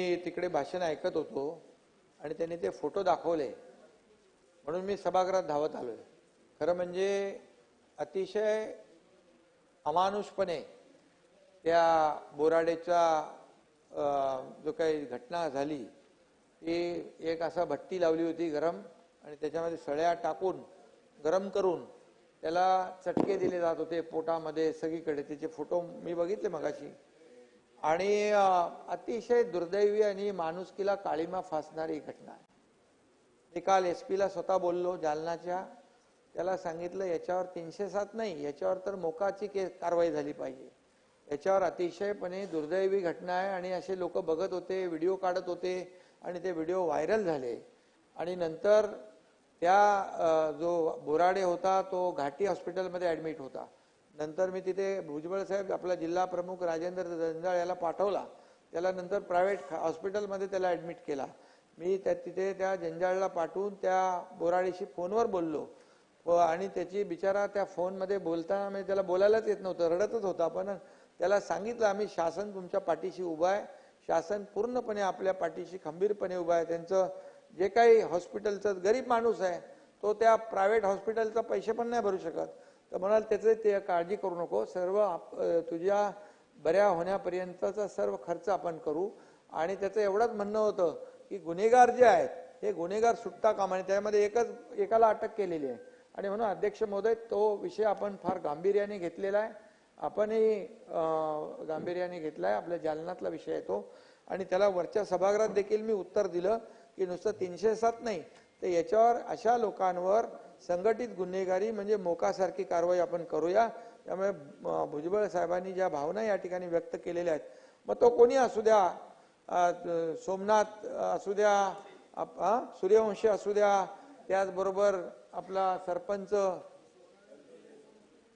मी तिकडे भाषण ऐकत होतो आणि त्यांनी ते फोटो दाखवले. म्हणून मी सभागृहात धावत आलोय. खरं म्हणजे अतिशय अमानुषपणे त्या बोराडेचा जो काही घटना झाली ती एक असा भट्टी लावली होती गरम आणि त्याच्यामध्ये सळ्या टाकून गरम करून त्याला चटके दिले जात होते पोटामध्ये सगळीकडे. त्याचे फोटो मी बघितले मगाशी. आणि अतिशय दुर्दैवी आणि माणुसकीला काळीमा फासणारी घटना आहे. मी काल एस पीला स्वतः बोललो जालनाच्या. त्याला सांगितलं याच्यावर तीनशे सात नाही याच्यावर तर मोकाची के कारवाई झाली पाहिजे. याच्यावर अतिशयपणे दुर्दैवी घटना आहे आणि असे लोक बघत होते व्हिडिओ काढत होते आणि ते व्हिडिओ व्हायरल झाले. आणि नंतर त्या जो बोराडे होता तो घाटी हॉस्पिटलमध्ये ॲडमिट होता. नंतर मी तिथे भुजबळ साहेब आपला जिल्हा प्रमुख राजेंद्र जंजाळ याला पाठवला. त्याला नंतर प्रायव्हेट हॉस्पिटलमध्ये त्याला ऍडमिट केला. मी त्या तिथे त्या जंजाळला पाठवून त्या बोराडीशी फोनवर बोललो. व आणि त्याची बिचारा त्या फोनमध्ये बोलताना म्हणजे त्याला बोलायलाच येत नव्हतं रडतच होता. पण त्याला सांगितलं आम्ही शासन तुमच्या पाठीशी उभं आहे. शासन पूर्णपणे आपल्या पाठीशी खंबीरपणे उभं आहे. त्यांचं जे काही हॉस्पिटलचं गरीब माणूस आहे तो त्या प्रायव्हेट हॉस्पिटलचा पैसे पण नाही भरू शकत. तर म्हणाल त्याचं ते काळजी करू नको. सर्व आप- तुझ्या बऱ्या होण्यापर्यंतचा सर्व खर्च आपण करू. आणि त्याचं एवढंच म्हणणं होतं की गुन्हेगार जे आहेत हे गुन्हेगार सुटता कामा नये. त्यामध्ये एकच एकाला अटक केलेली आहे. आणि म्हणून अध्यक्ष महोदय तो विषय आपण फार गांभीर्याने घेतलेला आहे. आपणही गांभीर्याने घेतला आहे आपल्या जालनातला विषय आहे तो. आणि त्याला वरच्या सभागृहात देखील मी उत्तर दिलं की नुसतं तीनशे सात नाही तर याच्यावर अशा लोकांवर संघटित गुन्हेगारी म्हणजे मोकासारखी कारवाई आपण करूया त्यामुळे भुजबळ साहेबांनी ज्या भावना या ठिकाणी व्यक्त केलेल्या आहेत मग तो कोणी असू द्या सोमनाथ असू द्या आप- हा? सूर्यवंशी असू द्या त्याचबरोबर आपला सरपंच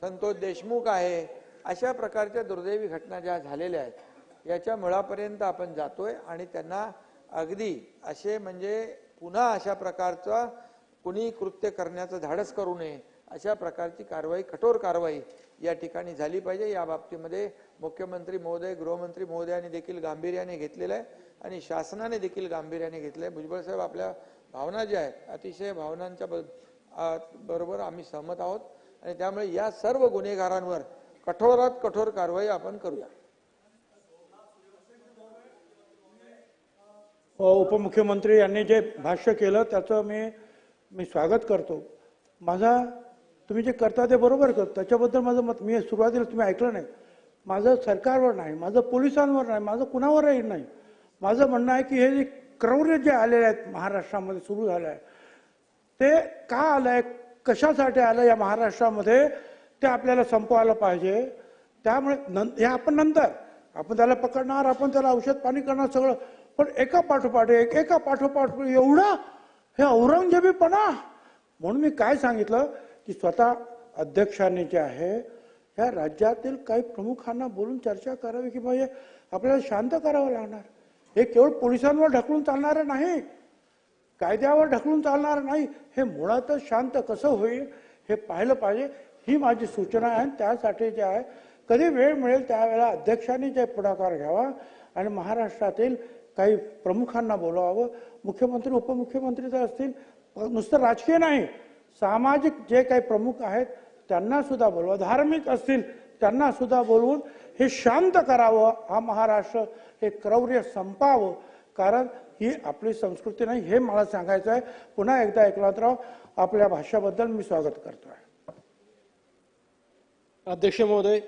संतोष देशमुख आहे अशा प्रकारच्या दुर्दैवी घटना ज्या झालेल्या आहेत याच्या मुळापर्यंत आपण जातोय आणि त्यांना अगदी असे म्हणजे पुन्हा अशा प्रकारचा कुणी कृत्य करण्याचं धाडस करू नये अशा प्रकारची कारवाई कठोर कारवाई या ठिकाणी झाली पाहिजे. या बाबतीमध्ये मुख्यमंत्री महोदय गृहमंत्री महोदयाने देखील गांभीर्याने घेतलेलं आहे आणि शासनाने देखील गांभीर्याने घेतलंय भुजबळ साहेब आपल्या भावना ज्या आहेत अतिशय भावनांच्या ब- बरोबर आम्ही सहमत आहोत. आणि त्यामुळे या सर्व गुन्हेगारांवर कठोरात कठोर कारवाई आपण करूया. हो, उपमुख्यमंत्री यांनी जे भाष्य केलं त्याचं मी मी स्वागत करतो. माझा तुम्ही जे करता ते बरोबर करतो. त्याच्याबद्दल माझं मत मी सुरुवातीला तुम्ही ऐकलं नाही. माझं सरकारवर नाही माझं पोलिसांवर नाही माझं कुणावरही नाही. माझं म्हणणं आहे की हे जे क्रौर्य जे आलेले आहेत महाराष्ट्रामध्ये सुरू झालं आहे ते का आलं आहे कशासाठी आलं या महाराष्ट्रामध्ये ते आपल्याला संपवायला पाहिजे. त्यामुळे नं हे आपण नंतर आपण त्याला पकडणार आपण त्याला औषध पाणी करणार सगळं पण एका पाठोपाठ एक एका पाठोपाठ एवढा हे औरंगजेबीपणा. म्हणून मी काय सांगितलं की स्वतः अध्यक्षांनी जे आहे या राज्यातील काही प्रमुखांना बोलून चर्चा करावी की म्हणजे आपल्याला शांत करावं लागणार. हे केवळ पोलिसांवर ढकलून चालणारं नाही. कायद्यावर ढकलून चालणार नाही. हे मुळातच शांत कसं होईल हे पाहिलं पाहिजे. ही माझी सूचना आहे आणि त्यासाठी जे आहे कधी वेळ मिळेल त्यावेळेला अध्यक्षांनी जे पुढाकार घ्यावा. आणि महाराष्ट्रातील काही प्रमुखांना बोलावं मुख्यमंत्री उपमुख्यमंत्री जर असतील नुसतं राजकीय नाही सामाजिक जे काही प्रमुख आहेत त्यांना सुद्धा बोलवा. धार्मिक असतील त्यांना सुद्धा बोलवून हे शांत करावं हा महाराष्ट्र हे क्रौर्य संपावं. कारण ही आपली संस्कृती नाही हे मला सांगायचं आहे. पुन्हा एकदा एकनाथराव आपल्या भाषाबद्दल मी स्वागत करतो आहे अध्यक्ष महोदय